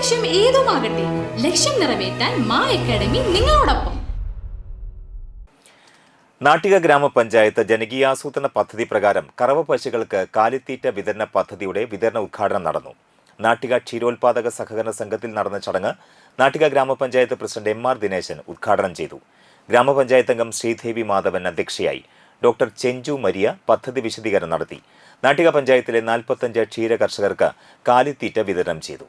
ലക്ഷ്യം ഏതുമാകട്ടെ ലക്ഷ്യം നിറവേറ്റാൻ മാ അക്കാഡമി നിങ്ങളോടൊപ്പം. നാട്ടിക ഗ്രാമപഞ്ചായത്ത് ജനകീയാസൂത്രണ പദ്ധതി പ്രകാരം കറവ പശുക്കൾക്ക് കാലിത്തീറ്റ വിതരണ പദ്ധതിയുടെ വിതരണ ഉദ്ഘാടനം നടന്നു. നാട്ടിക ക്ഷീരോത്പാദക സഹകരണ സംഘത്തിൽ നടന്ന ചടങ്ങ് നാട്ടിക ഗ്രാമപഞ്ചായത്ത് പ്രസിഡന്റ് എം ആർ ദിനേശൻ ഉദ്ഘാടനം ചെയ്തു. ഗ്രാമപഞ്ചായത്ത് അംഗം ശ്രീദേവി മാധവൻ അധ്യക്ഷയായി. ഡോക്ടർ ചെഞ്ചു മരിയ പദ്ധതി വിശദീകരണം നടത്തി. നാട്ടിക പഞ്ചായത്തിലെ നാൽപ്പത്തഞ്ച് ക്ഷീര കർഷകർക്ക് കാലിത്തീറ്റ വിതരണം ചെയ്തു.